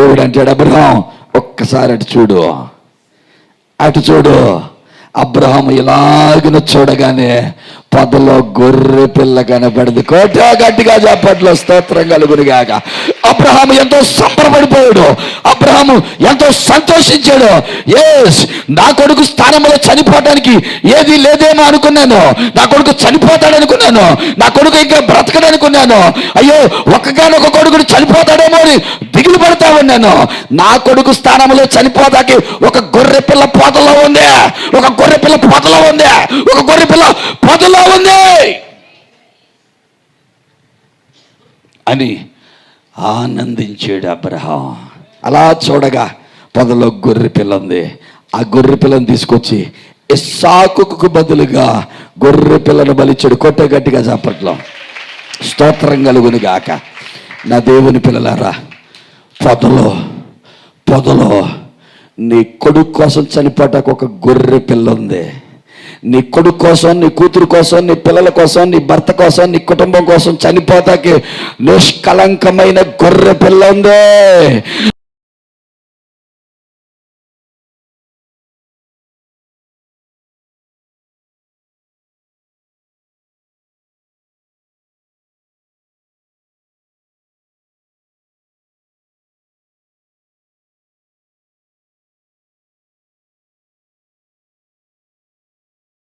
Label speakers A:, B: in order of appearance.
A: దేవుడు అంటాడు అబ్రహం ఒక్కసారి అటు చూడు. అటు చూడు. అబ్రహం ఇలాగిన చూడగానే పొదలో గొర్రె పిల్ల కనబడింది. కోట గట్టిగా చెప్పట్లో స్తోత్రం కలుగునిగాక. అబ్రహాము ఎంతో సంబరపడిపోయాడు. అబ్రహాము ఎంతో సంతోషించాడు. ఎస్ నా కొడుకు స్థానంలో చనిపోవడానికి ఏది లేదేమో అనుకున్నాను. నా కొడుకు చనిపోతాడనుకున్నాను నా కొడుకు ఇంకా బ్రతకడనుకున్నాను అయ్యో ఒక్కగానొక కొడుకుని చనిపోతాడేమో అని దిగులు పడతా ఉన్నాను. నా కొడుకు స్థానంలో చనిపోతాకి ఒక గొర్రె పిల్ల పొదలో ఉంది ఒక గొర్రె పిల్ల పొదలో ఉంది. ఒక గొర్రె పిల్ల పొదలో ఉంది. అని ఆనందించాడు అబ్రహాం. అలా చూడగా పొదలో గొర్రె పిల్ల ఉంది. ఆ గొర్రె పిల్లని తీసుకొచ్చి ఇస్సాకుకు బదులుగా గొర్రె పిల్లను బలిచ్చాడు. కొట్టే గట్టిగా చెప్పట్లో. స్తోత్రం కలుగుని గాక. నా దేవుని పిల్లలారా పొదలో పొదలో నీ కొడుకు కోసం చనిపోటాకు ఒక గొర్రె పిల్ల ఉంది. నీ కొడుకు కోసం నీ కూతురు కోసం నీ పిల్లల కోసం నీ భర్త కోసం నీ కుటుంబం కోసం చనిపోతాకి నిష్కలంకమైన గొర్రె పిల్ల ఉంది.